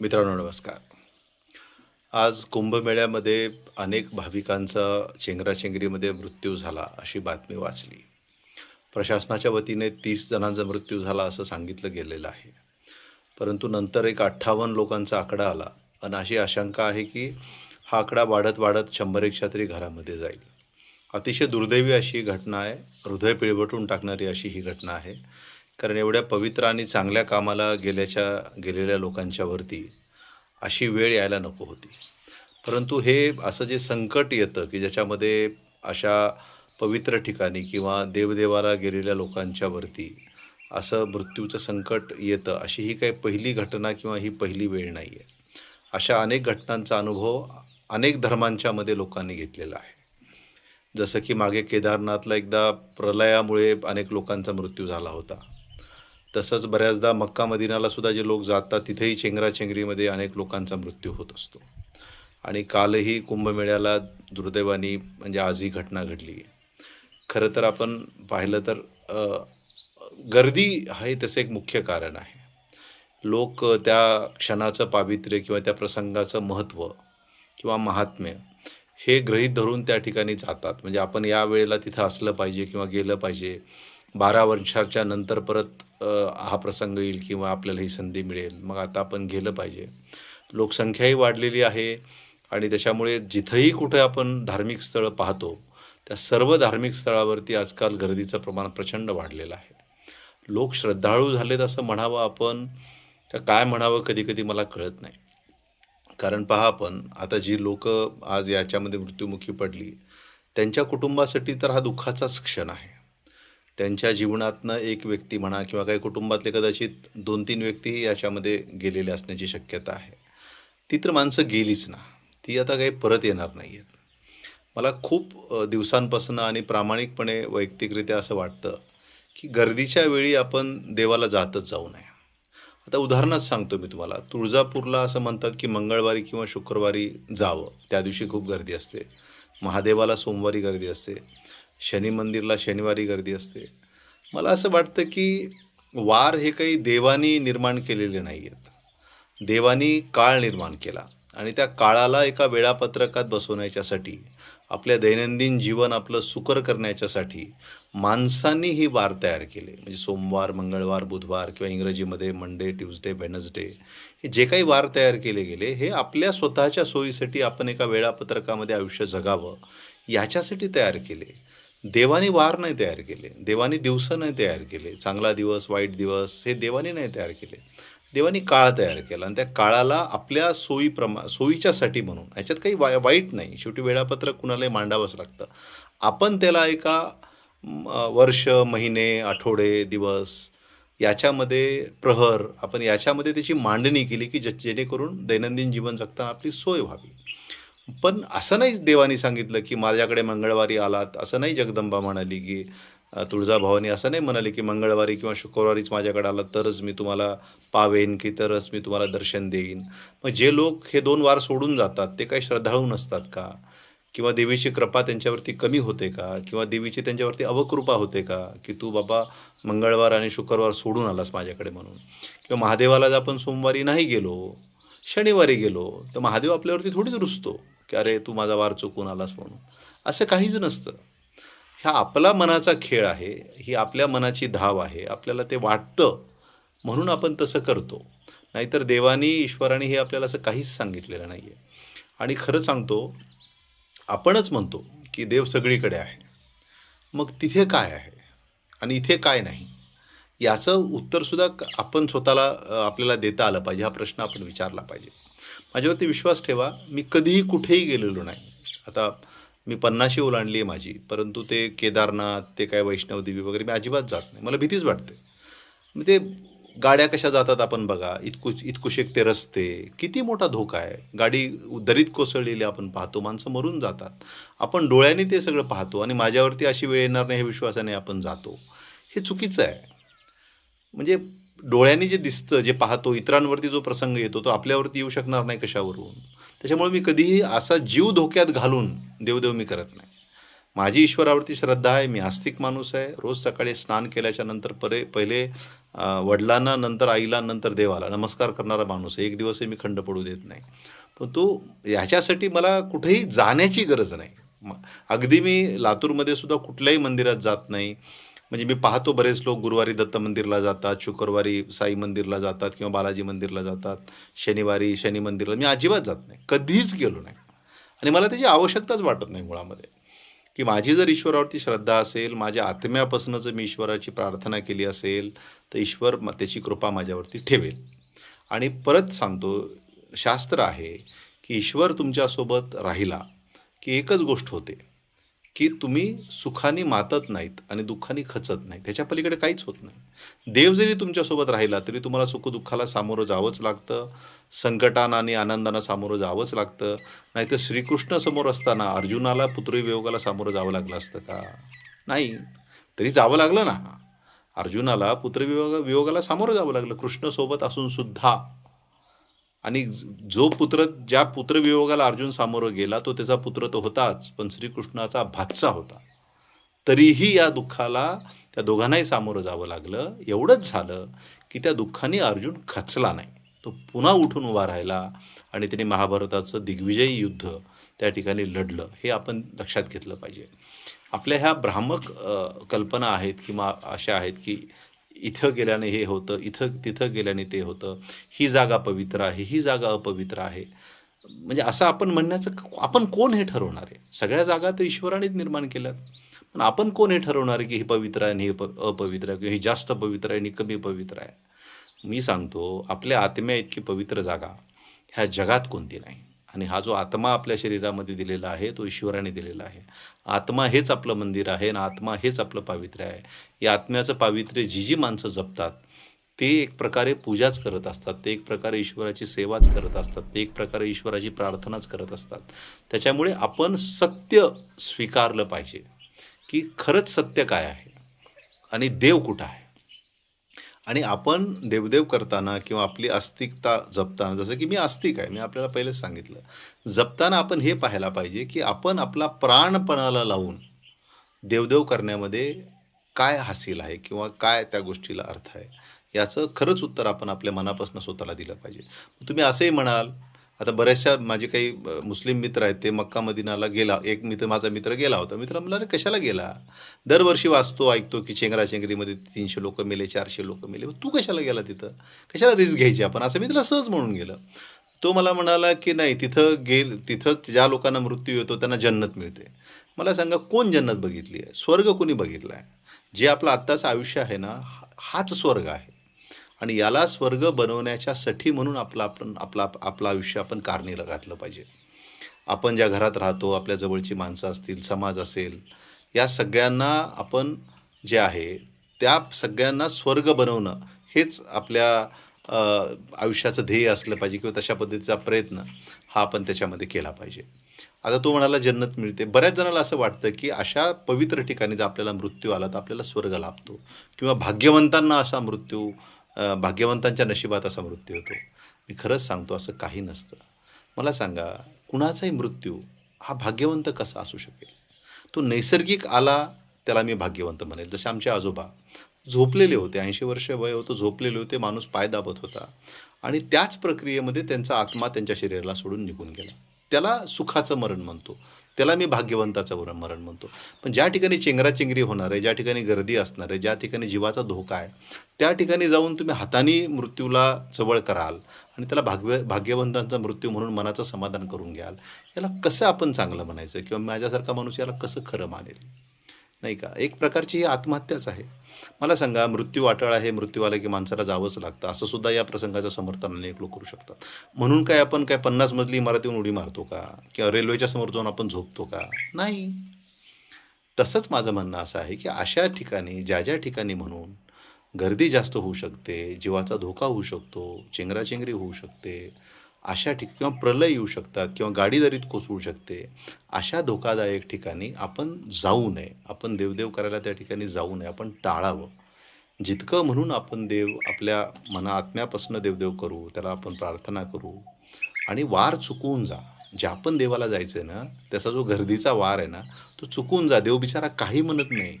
मित्रांनो नमस्कार. आज कुंभमेळ्यामध्ये अनेक भाविकांचा चेंगराचेंगरीमध्ये मृत्यू झाला अशी बातमी वाचली. प्रशासनाच्या वतीने तीस जणांचा मृत्यू झाला असं सांगितलं गेलेलं आहे. परंतु नंतर एक अठ्ठावन्न लोकांचा आकडा आला आणि अशी आशंका आहे की हा आकडा वाढत वाढत शंभर एकच्या तरी घरामध्ये जाईल. अतिशय दुर्दैवी अशी ही घटना आहे. हृदय पिळवटून टाकणारी अशी ही घटना आहे. कारण एवढ्या पवित्र आणि चांगल्या कामाला गेल्याच्या गेलेल्या लोकांच्यावरती अशी वेळ यायला नको होती. परंतु हे असं जे संकट येतं की ज्याच्यामध्ये अशा पवित्र ठिकाणी किंवा देवदेवाला गेलेल्या लोकांच्यावरती असं मृत्यूचं संकट येतं अशी ही काही पहिली घटना किंवा ही पहिली वेळ नाही आहे अशा अनेक घटनांचा अनुभव अनेक धर्मांच्यामध्ये लोकांनी घेतलेला आहे. जसं की मागे केदारनाथला एकदा प्रलयामुळे अनेक लोकांचा मृत्यू झाला होता. तसंच बऱ्याचदा मक्का मदिनाला सुद्धा जे लोक जातात तिथेही चेंगराचेंगरीमध्ये अनेक लोकांचा मृत्यू होत असतो. आणि कालही कुंभमेळ्याला दुर्दैवानी म्हणजे आज ही घटना घडली आहे. खरं तर आपण पाहिलं तर गर्दी हे त्याचं एक मुख्य कारण आहे. लोक त्या क्षणाचं पावित्र्य किंवा त्या प्रसंगाचं महत्त्व किंवा महात्म्य हे गृहीत धरून त्या ठिकाणी जातात. म्हणजे आपण या वेळेला तिथं असलं पाहिजे किंवा गेलं पाहिजे. बारा वर्षाच्या नंतर परत हा प्रसंग येईल किंवा आपल्याला ही संधी मिळेल. मग आता आपण गेलं पाहिजे. लोकसंख्याही वाढलेली आहे आणि त्याच्यामुळे जिथंही कुठे आपण धार्मिक स्थळं पाहतो त्या सर्व धार्मिक स्थळावरती आजकाल गर्दीचं प्रमाण प्रचंड वाढलेलं आहे. लोक श्रद्धाळू झालेत असं म्हणावं आपण का काय म्हणावं कधी कधी मला कळत नाही. कारण पहा आपण आता जी लोक आज याच्यामध्ये मृत्युमुखी पडली त्यांच्या कुटुंबासाठी तर हा दुःखाचाच क्षण आहे. त्यांच्या जीवनातनं एक व्यक्ती म्हणा किंवा काही कुटुंबातले कदाचित दोन तीन व्यक्तीही याच्यामध्ये गेलेले असण्याची शक्यता आहे. ती तर माणसं गेलीच ना. ती आता काही परत येणार नाही आहेत मला खूप दिवसांपासून आणि प्रामाणिकपणे वैयक्तिकरित्या असं वाटतं की गर्दीच्या वेळी आपण देवाला जातच जाऊ नये. आता उदाहरणच सांगतो मी तुम्हाला. तुळजापूरला असं म्हणतात की मंगळवारी किंवा शुक्रवारी जावं. त्या दिवशी खूप गर्दी असते. महादेवाला सोमवारी गर्दी असते. शनी मंदिरला शनिवारी गर्दी असते. मला असं वाटतं की वार हे काही देवानी निर्माण केलेले नाही आहेत देवानी काळ निर्माण केला आणि त्या काळाला एका वेळापत्रकात बसवण्याच्यासाठी आपल्या दैनंदिन जीवन आपलं सुकर करण्याच्यासाठी माणसांनी ही वार तयार केले. म्हणजे सोमवार मंगळवार बुधवार किंवा इंग्रजीमध्ये मंडे ट्यूजडे वेनसडे हे जे काही वार तयार केले गेले हे आपल्या स्वतःच्या सोयीसाठी आपण एका वेळापत्रकामध्ये आयुष्य जगावं याच्यासाठी तयार केले. देवाने वार नाही तयार केले. देवाने दिवस नाही तयार केले. चांगला दिवस वाईट दिवस हे देवाने नाही तयार केले. देवाने काळ तयार केला आणि त्या काळाला आपल्या सोयीप्रमा सोयीच्यासाठी म्हणून. याच्यात काही वाय वाईट नाही. शेवटी वेळापत्रक कुणालाही मांडावंच लागतं. आपण त्याला एका वर्ष महिने आठवडे दिवस याच्यामध्ये प्रहर आपण याच्यामध्ये त्याची मांडणी केली की ज जेणेकरून दैनंदिन जीवन जगताना आपली सोय व्हावी. पण असं नाही देवाने सांगितलं की माझ्याकडे मंगळवारी आलात. असं नाही जगदंबा म्हणाली की तुळजाभवानी असं नाही म्हणाली की मंगळवारी किंवा शुक्रवारीच माझ्याकडे आलात तरच मी तुम्हाला पावेन की तरच मी तुम्हाला दर्शन देईन. मग जे लोक हे दोन वार सोडून जातात ते काही श्रद्धाळू नसतात का? किंवा देवीची कृपा त्यांच्यावरती कमी होते का? किंवा देवीची त्यांच्यावरती अवकृपा होते का? की तू बाबा मंगळवार आणि शुक्रवार सोडून आलास माझ्याकडे म्हणून. किंवा महादेवाला जर आपण सोमवारी नाही गेलो शनिवारी गेलो तर महादेव आपल्यावरती थोडीच रुसतो. की अरे तू माझा वार चुकून आलास म्हणून. असं काहीच नसतं. हा आपला मनाचा खेळ आहे ही आपल्या मनाची धाव आहे आपल्याला ते वाटतं म्हणून आपण तसं करतो. नाहीतर देवानी ईश्वराने हे आपल्याला असं काहीच सांगितलेलं नाही आहे आणि खरं सांगतो आपणच म्हणतो की देव सगळीकडे आहे. मग तिथे काय आहे? आणि इथे काय नाही? याचं उत्तरसुद्धा आपण स्वतःला आपल्याला देता आलं पाहिजे. हा प्रश्न आपण विचारला पाहिजे. माझ्यावरती विश्वास ठेवा मी कधीही कुठेही गेलेलो नाही. आता मी पन्नाशी ओलांडली आहे माझी परंतु ते केदारनाथ ते काय वैष्णवदेवी वगैरे मी अजिबात जात नाही. मला भीतीच वाटते. मग ते गाड्या कशा जातात आपण बघा इतकुश इतकुशेक ते रस्ते किती मोठा धोका आहे. गाडी दरीत कोसळलेली आपण पाहतो माणसं मरून जातात. आपण डोळ्याने ते सगळं पाहतो आणि माझ्यावरती अशी वेळ येणार नाही हे विश्वासाने आपण जातो. हे चुकीचं आहे. म्हणजे डोळ्यांनी जे दिसतं जे पाहतो इतरांवरती जो प्रसंग येतो तो आपल्यावरती येऊ शकणार नाही कशावरून. त्याच्यामुळे मी कधीही असा जीव धोक्यात घालून देवदेव मी करत नाही. माझी ईश्वरावरती श्रद्धा आहे मी आस्तिक माणूस आहे. रोज सकाळी स्नान केल्याच्यानंतर परे पहिले वडिलांना नंतर आईला नंतर देवाला. नमस्कार करणारा माणूस आहे. एक दिवसही मी खंड पडू देत नाही. पण तो ह्याच्यासाठी मला कुठेही जाण्याची गरज नाही. अगदी मी लातूरमध्ये सुद्धा कुठल्याही मंदिरात जात नाही. म्हणजे मी पाहतो बरेच लोक गुरुवारी दत्त मंदिरला जातात शुक्रवारी साई मंदिरला जातात किंवा बालाजी मंदिरला जातात शनिवारी शनी मंदिरला. मी अजिबात जात नाही. कधीच गेलो नाही. आणि मला त्याची आवश्यकताच वाटत नाही मुळामध्ये. की माझी जर ईश्वरावरती श्रद्धा असेल माझ्या आत्म्यापासून जर मी ईश्वराची प्रार्थना केली असेल तर ईश्वर त्याची कृपा माझ्यावरती ठेवेल. आणि परत सांगतो शास्त्र आहे की ईश्वर तुमच्यासोबत राहिला की एकच गोष्ट होते. की तुम्ही सुखाने मातत नाहीत आणि दुःखाने खचत नाही त्याच्या पलीकडे काहीच होत नाही. देव जरी तुमच्यासोबत राहिला तरी तुम्हाला सुखदुःखाला सामोरं जावंच लागतं. संकटानं आणि आनंदानं सामोरं जावंच लागतं. नाहीतर श्रीकृष्ण समोर असताना अर्जुनाला पुत्रवियोगाला सामोरं जावं लागलं असतं का? नाही. तरी जावं लागलं ना. अर्जुनाला पुत्रवियोग वियोगाला सामोरं जावं लागलं. कृष्णसोबत असूनसुद्धा आणि जो पुत्र ज्या पुत्रवियोगाला अर्जुन सामोरं गेला तो त्याचा पुत्र तो होताच पण श्रीकृष्णाचा भातसा होता. तरीही या दुःखाला त्या दोघांनाही सामोरं जावं लागलं. एवढंच झालं की त्या दुःखाने अर्जुन खचला नाही. तो पुन्हा उठून उभा राहिला आणि त्याने महाभारताचं दिग्विजयी युद्ध त्या ठिकाणी लढलं. हे आपण लक्षात घेतलं पाहिजे. आपल्या ह्या भ्रामक कल्पना आहेत किंवा अशा आहेत की इथं गेल्याने हे होतं इथं तिथं गेल्याने ते होतं. ही जागा पवित्र आहे ही जागा अपवित्र आहे. म्हणजे असं आपण म्हणण्याचं आपण कोण हे ठरवणार आहे? सगळ्या जागा तर ईश्वरानेच निर्माण केल्यात. पण आपण कोण हे ठरवणार आहे की हे पवित्र आहे आणि हे प- अपवित्र आहे? किंवा हे जास्त पवित्र आहे आणि कमी पवित्र आहे? मी सांगतो आपल्या आत्म्या इतकी पवित्र जागा ह्या जगात कोणती नाही. आणि हा जो आत्मा आपल्या शरीरामध्ये दिलेला आहे तो ईश्वराने दिलेला आहे. आत्मा हेच आपलं मंदिर आहे आणि आत्मा हेच आपलं पावित्र्य आहे. या आत्म्याचं पावित्र्य जी जी माणसं जपतात ते एक प्रकारे पूजाच करत असतात ते एक प्रकारे ईश्वराची सेवाच करत असतात ते एक प्रकारे ईश्वराची प्रार्थनाच करत असतात. त्याच्यामुळे आपण सत्य स्वीकारलं पाहिजे की खरंच सत्य काय आहे आणि देव कुठं आहे? आणि आपण देवदेव करताना किंवा आपली आस्तिकता जपताना जसं की मी आस्तिक आहे मी आपल्याला पहिलेच सांगितलं जपताना आपण हे पाहायला पाहिजे की आपण आपला प्राणपणाला लावून देवदेव करण्यामध्ये काय हासिल आहे किंवा काय त्या गोष्टीला अर्थ आहे याचं खरंच उत्तर आपण आपल्या मनापासून स्वतःला दिलं पाहिजे. तुम्ही असंही म्हणाल आता बऱ्याचशा माझे काही मुस्लिम मित्र आहेत ते मक्का मदिनाला गेला. एक मित्र माझा मित्र गेला होता. मित्र म्हणला कशाला गेला? दरवर्षी वाचतो ऐकतो की चेंगराचेंगरीमध्ये तीनशे लोक मेले चारशे लोक मेले. तू कशाला गेला तिथं? कशाला रिस्क घ्यायची आपण? असं मी त्याला सहज म्हणून गेलं. तो मला म्हणाला की नाही तिथं गेल तिथं ज्या लोकांना मृत्यू येतो त्यांना जन्नत मिळते. मला सांगा कोण जन्नत बघितली आहे? स्वर्ग कोणी बघितला आहे जे आपलं आत्ताचं आयुष्य आहे ना हा- हाच स्वर्ग आहे. आणि याला स्वर्ग बनवण्याच्या बनवण्याच्यासाठी म्हणून आपला आपण आपला आपलं आयुष्य आपण कारणीला घातलं पाहिजे. आपण ज्या घरात राहतो आपल्या जवळची माणसं असतील समाज असेल या सगळ्यांना आपण जे आहे त्या सगळ्यांना स्वर्ग बनवणं हेच आपल्या आयुष्याचं ध्येय असलं पाहिजे किंवा तशा पद्धतीचा प्रयत्न हा आपण त्याच्यामध्ये केला पाहिजे. आता तो म्हणाला जन्नत मिळते. बऱ्याच जणाला असं वाटतं की अशा पवित्र ठिकाणी जर आपल्याला मृत्यू आला तर आपल्याला स्वर्ग लाभतो. किंवा भाग्यवंतांना असा मृत्यू भाग्यवंतांच्या नशिबात असा मृत्यू होतो मी खरंच सांगतो असं काही नसतं. मला सांगा कुणाचाही मृत्यू हा भाग्यवंत कसा असू शकेल? तो नैसर्गिक आला त्याला मी भाग्यवंत म्हणेल. जसे आमचे आजोबा झोपलेले होते ऐंशी वर्ष वय होतं झोपलेले होते माणूस पाय दाबत होता. आणि त्याच प्रक्रियेमध्ये त्यांचा आत्मा त्यांच्या शरीराला सोडून निघून गेला. त्याला सुखाचं मरण म्हणतो. त्याला मी भाग्यवंताचं वरण मरण म्हणतो. पण ज्या ठिकाणी चेंगराचेंगरी होणार आहे ज्या ठिकाणी गर्दी असणार आहे ज्या ठिकाणी जीवाचा धोका आहे त्या ठिकाणी जाऊन तुम्ही हाताने मृत्यूला जवळ कराल आणि त्याला भाग्य भाग्यवंतांचा मृत्यू म्हणून मनाचं समाधान करून घ्याल याला कसं आपण चांगलं म्हणायचं? किंवा माझ्यासारखा माणूस याला कसं खरं मानेल? नाही का? एक प्रकारची ही आत्महत्याच आहे. मला सांगा मृत्यू वाटाळ आहे मृत्यू आला की माणसाला जावंच लागतं असं सुद्धा या प्रसंगाचं समर्थनाने लोक करू शकतात. म्हणून काय आपण काय पन्नास मजली इमारतीहून उडी मारतो का? किंवा रेल्वेच्या समोर जाऊन आपण झोपतो का? नाही. तसंच माझं म्हणणं असं आहे की अशा ठिकाणी ज्या ज्या ठिकाणी म्हणून गर्दी जास्त होऊ शकते जीवाचा धोका होऊ शकतो चेंगराचेंगरी होऊ शकते अशा ठिक किंवा प्रलय येऊ शकतात किंवा गाडी दरीत कोसळू शकते अशा धोकादायक ठिकाणी आपण जाऊ नये. आपण देवदेव करायला त्या ठिकाणी जाऊ नये. आपण टाळावं. जितकं म्हणून आपण देव आपल्या मना आत्म्यापासून देवदेव करू त्याला आपण प्रार्थना करू आणि वार चुकवून जा. ज्या पण देवाला जायचं आहे ना त्याचा जो गर्दीचा वार आहे ना तो चुकून जा. देव बिचारा काही म्हणत नाही.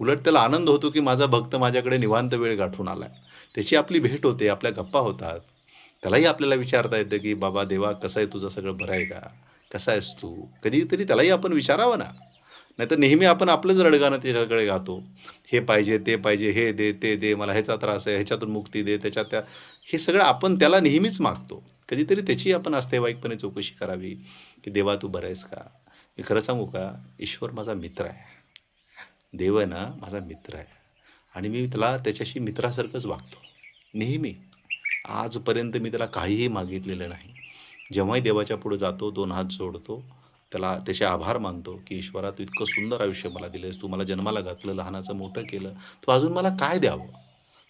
उलट त्याला आनंद होतो की माझा भक्त माझ्याकडे निवांत वेळ गाठून आला आहे त्याची आपली भेट होते आपल्या गप्पा होतात. त्यालाही आपल्याला विचारता येतं की बाबा देवा कसं आहे तुझं सगळं बरं आहे का? कसा आहेस तू? कधीतरी त्यालाही आपण विचारावं ना. नाहीतर नेहमी आपण आपलंच रडगाणं त्याच्याकडे गातो हे पाहिजे ते पाहिजे हे दे ते दे मला ह्याचा त्रास आहे ह्याच्यातून मुक्ती दे त्याच्यात त्या हे सगळं आपण त्याला नेहमीच मागतो. कधीतरी त्याची आपण अस्तेवाईकपणे चौकशी करावी की देवा तू बरं आहेस का? मी खरं सांगू का? ईश्वर माझा मित्र आहे. देव आहे ना माझा मित्र आहे. आणि मी त्याला त्याच्याशी मित्रासारखंच वागतो. नेहमी. आजपर्यंत मी त्याला काहीही मागितलेलं नाही. जेव्हाही देवाच्या पुढे जातो दोन हात जोडतो त्याला त्याचे आभार मानतो की ईश्वरा तू इतकं सुंदर आयुष्य मला दिलंस तू मला जन्माला घातलं लहानाचं मोठं केलं तू अजून मला काय द्यावं?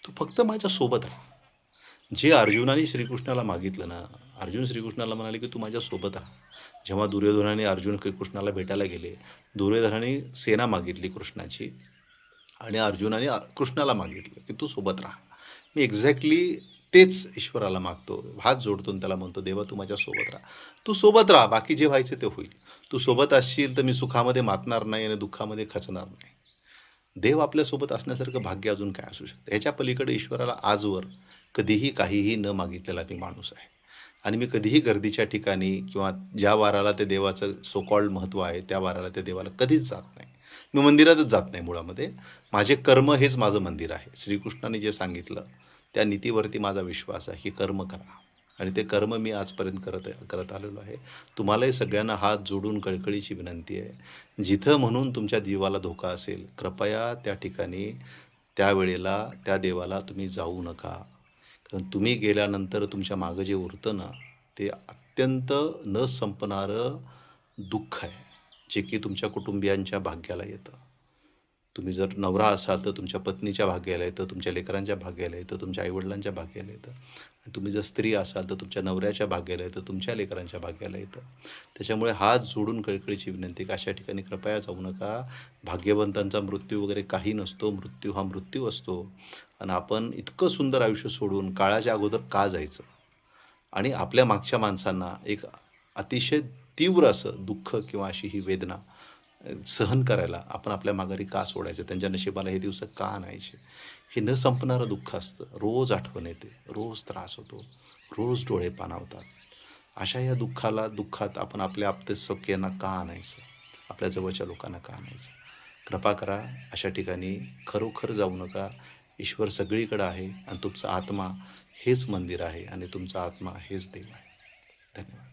तू फक्त माझ्यासोबत राहा. जे अर्जुनाने श्रीकृष्णाला मागितलं ना अर्जुन श्रीकृष्णाला म्हणाले की तू माझ्यासोबत राहा. जेव्हा दुर्योधनाने अर्जुन कृष्णाला भेटायला गेले दुर्योधनाने सेना मागितली कृष्णाची आणि अर्जुनाने कृष्णाला मागितलं की तू सोबत राहा. मी एक्झॅक्टली तेच ईश्वराला मागतो. हात जोडतो आणि त्याला म्हणतो देवा तू माझ्या सोबत राहा. तू सोबत राहा बाकी जे व्हायचं ते होईल. तू सोबत असशील तर मी सुखामध्ये मातणार नाही आणि दुःखामध्ये खचणार नाही. देव आपल्यासोबत असण्यासारखं भाग्य अजून काय असू शकतं? ह्याच्या पलीकडे ईश्वराला आजवर कधीही काहीही न मागितलेला मी माणूस आहे. आणि मी कधीही गर्दीच्या ठिकाणी किंवा ज्या वाराला ते देवाचं सोकॉल्ड महत्त्व आहे त्या वाराला त्या देवाला कधीच जात नाही. मी मंदिरातच जात नाही मुळामध्ये. माझे कर्म हेच माझं मंदिर आहे. श्रीकृष्णाने जे सांगितलं त्या नीतीवरती माझा विश्वास आहे की कर्म करा. आणि ते कर्म मी आजपर्यंत करत करत आलेलो आहे. तुम्हालाही सगळ्यांना हात जोडून कळकळीची विनंती आहे. जिथं म्हणून तुमच्या जीवाला धोका असेल कृपया त्या ठिकाणी त्यावेळेला त्या देवाला तुम्ही जाऊ नका. कारण तुम्ही गेल्यानंतर तुमच्या मागं जे उरतं ना ते अत्यंत न संपणारं दुःख आहे जे की तुमच्या कुटुंबियांच्या भाग्याला येतं. तुम्ही जर नवरा असाल तर तुमच्या पत्नीच्या भाग्याला येतं तुमच्या लेकरांच्या भाग्याला येतं तुमच्या आईवडिलांच्या भाग्याला येतं आणि तुम्ही जर स्त्री असाल तर तुमच्या नवऱ्याच्या भाग्याला येतं तुमच्या लेकरांच्या भाग्याला येतं त्याच्यामुळे हात जोडून कळकळीची विनंती अशा ठिकाणी कृपया जाऊ नका. भाग्यवंतांचा मृत्यू वगैरे काही नसतो. मृत्यू हा मृत्यू असतो. आणि आपण इतकं सुंदर आयुष्य सोडून काळाच्या अगोदर का जायचं? आणि आपल्या मागच्या माणसांना एक अतिशय तीव्र असं दुःख किंवा अशी ही वेदना सहन करायला आपण आपल्या माघारी का सोडायचं? त्यांच्या नशिबाला हे दिवस का आणायचे? हे न संपणारं दुःख असतं. रोज आठवण येते. रोज त्रास होतो. रोज डोळे पाणावतात. अशा या दुःखाला दुःखात आपण आपल्या आपते सख्यांना का आणायचं? आपल्या जवळच्या लोकांना का आणायचं? कृपा करा अशा ठिकाणी खरोखर जाऊ नका. ईश्वर सगळीकडं आहे आणि तुमचा आत्मा हेच मंदिर आहे आणि तुमचा आत्मा हेच देव आहे. धन्यवाद.